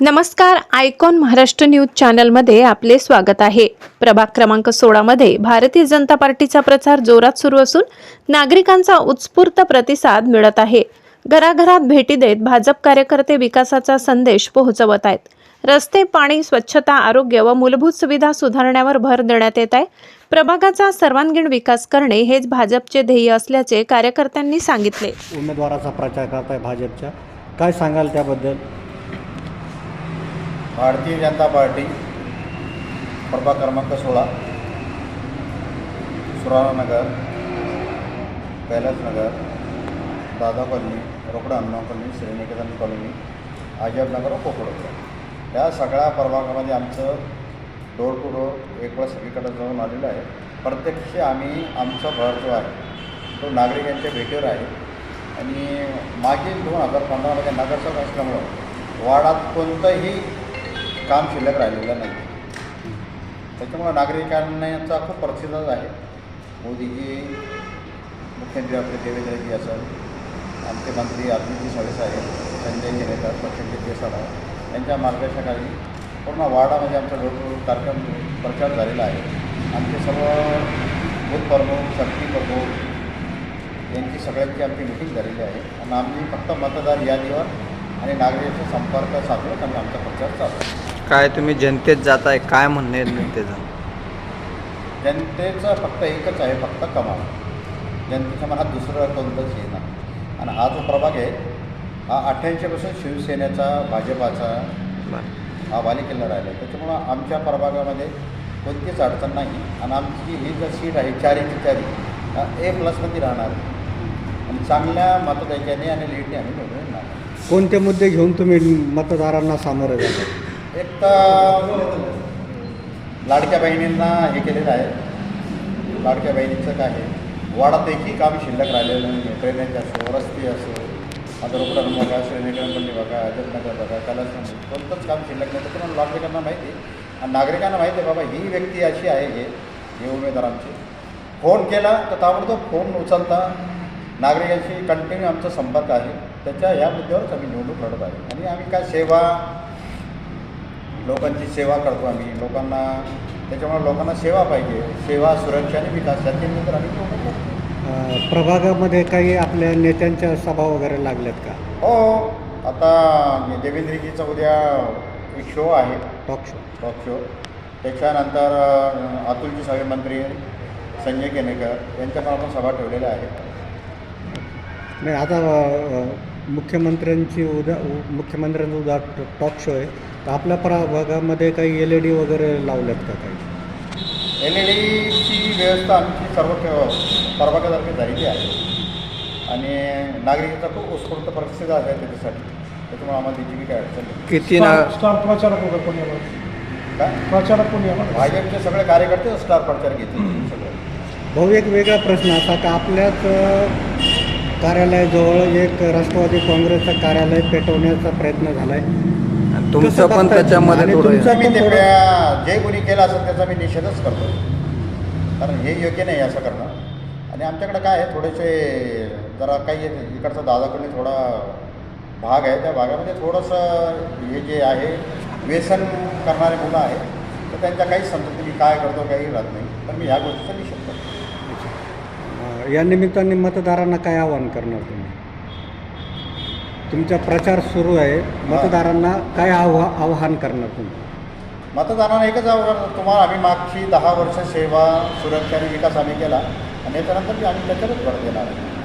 नमस्कार icon Maharashtra news चॅनलमध्ये आपले स्वागत आहे. प्रभाग क्रमांक सोळामध्ये भारतीय जनता पार्टीचा प्रचार जोरात सुरू असून नागरिकांचा उत्स्फूर्त प्रतिसाद मिळत आहे. घराघरात भेटी देत भाजप कार्यकर्ते विकासाचा संदेश पोहोचवत आहेत. रस्ते पाणी स्वच्छता आरोग्य व मूलभूत सुविधा सुधारण्यावर भर देण्यात येत आहे. प्रभागाचा सर्वांगीण विकास करणे हेच भाजपचे ध्येय असल्याचे कार्यकर्त्यांनी सांगितले. उमेदवाराचा प्रचार करताय भाजपच्या. काय सांगाल त्याबद्दल? भारतीय जनता पार्टी प्रभाग क्रमांक सोळा Surananagar Kailasnagar Dada colony Rokda Hanuman colony Shriniketan colony Ajabnagar व कोकडोकर या सगळ्या प्रभागामध्ये आमचं डोर टू डोर एक वेळा सगळीकडे जाऊन आलेलं आहे. प्रत्यक्ष आम्ही आमचा भर जो आहे तो नागरिकांच्या भेटीवर आहे. आणि मागील दोन हजार पंधरामध्ये नगरसेवक असल्यामुळं वाडात कोणतंही काम शिल्लक राहिलेलं नाही. त्याच्यामुळं नागरिकांचा खूप प्रतिसाद आहे. मोदीजी मुख्यमंत्री आपले देवेंद्रजी असेल आमचे मंत्री अभिजी सळेस आहेत संजय केनेकर प्रशांत देसाडा यांच्या मार्गदर्शनाखाली पूर्ण वार्डामध्ये आमचा लोक कार्यक्रम प्रचार झालेला आहे. आमचे सर्व बूथ प्रमुख शक्ती प्रमुख यांची सगळ्यांची आमची मिटिंग झालेली आहे. आणि आम्ही फक्त मतदार यादीवर आणि नागरिकांचा संपर्क साधून आम्ही आमचा प्रचार चालू आहे. काय तुम्ही जनतेत जाताय काय म्हणणं जनतेचं? जनतेचं फक्त एकच आहे फक्त कमाल. जनतेच्या मनात दुसरं कोणतंच हे नाही. आणि हा जो प्रभाग आहे हा अठ्ठ्याऐंशीपासून शिवसेनेचा भाजपाचा हा बालेकिल्ला राहिला आहे त्याच्यामुळं आमच्या प्रभागामध्ये कोणतीच अडचण नाही. आणि आमची ही जर सीट आहे चारीची चारी हा ए प्लसमध्ये राहणार. आणि चांगल्या मतदात्याने आणि लीडने आम्ही निवडून कोणते मुद्दे घेऊन तुम्ही मतदारांना सामोरे जाता? एक तर लाडक्या बहिणींना हे केलेलं आहे. लाडक्या बहिणीचं काय आहे? वाडात एकही काम शिल्लक राहिलेलं नाही आहे. ट्रेनेचे असो रस्ते असो आता रोकडा बघा श्रीनगरपल्ली बघा अजबनगर बघा कलास कोणतंच काम शिल्लक नाही. तर नागरिकांना माहिती आहे? आणि नागरिकांना माहिती आहे बाबा ही व्यक्ती अशी आहे हे हे उमेदवार आमचे. फोन केला तर ताबडतोब फोन उचलता. नागरिकांशी कंटिन्यू आमचा संपर्क आहे. त्याच्या या मुद्द्यावरच आम्ही निवडणूक लढत आहे. आणि आम्ही काय सेवा लोकांची सेवा करतो आम्ही. लोकांना त्याच्यामुळे लोकांना सेवा पाहिजे. सेवा सुरक्षा आणि विकास या तीन नंतर आम्ही. अं, प्रभागामध्ये काही आपल्या नेत्यांच्या सभा वगैरे लागल्यात का? हो आता देवेंद्रजीचा उद्या एक शो आहे. टॉक शो टॉक शो त्याच्यानंतर अ, अतुलजी सगळे मंत्री संजय केनेकर यांच्या पण आपण सभा ठेवलेल्या आहेत. नाही आता अं, मुख्यमंत्र्यांची उद्या उ- मुख्यमंत्र्यांचा उद्या टॉक शो आहे. तर आपल्या प्रभागामध्ये काही एल ई डी वगैरे लावल्यात का काही? एल ई डीची व्यवस्था आमची सर्व प्रभागातर्फे झालेली आहे. आणि नागरिकांचा खूप उत्स्फूर्त प्रतिसाद आहे त्याच्यासाठी. त्याच्यामुळे आम्हाला त्याची बी काय अडचण नाही. किती ना स्टार स्टार प्रचारक वगैरे कोणी येणार काय प्रचारक कोणी येणार भाजपचे सगळे कार्यकर्ते स्टार प्रचार घेतील सगळे. भाऊ एक वेगळा प्रश्न असा का आपल्याच अं, कार्यालयाजवळ एक राष्ट्रवादी काँग्रेसचं कार्यालय पेटवण्याचा प्रयत्न झाला आहे तुमचं पण त्याच्यामध्ये थोडं तुमचं- मी तेवढ्या जे कोणी केलं असेल त्याचा मी निषेधच करतो. कारण हे योग्य नाही असं करणं. आणि आमच्याकडे काय आहे थोडेसे जरा काही इकडचा दादाकडे थोडा भाग आहे. त्या भागामध्ये थोडंसं हे जे आहे व्यसन करणारे मुलं आहेत. तर त्यांच्या काहीच समजत मी काय करतो काही राहत नाही. तर मी ह्या गोष्टीचा निषेध करतो. या निमित्ताने मतदारांना काय आवाहन करणार तुम्ही? तुमचा प्रचार सुरू आहे. मतदारांना काय आव्हा आव्हान करणार तुम्ही? मतदारांना एकच आव्हान तुम्हाला आम्ही मागची दहा वर्ष सेवा सुरक्षा आणि विकास आम्ही केला. आणि त्यानंतर आम्ही त्याच्यावरच भर देणार आहे.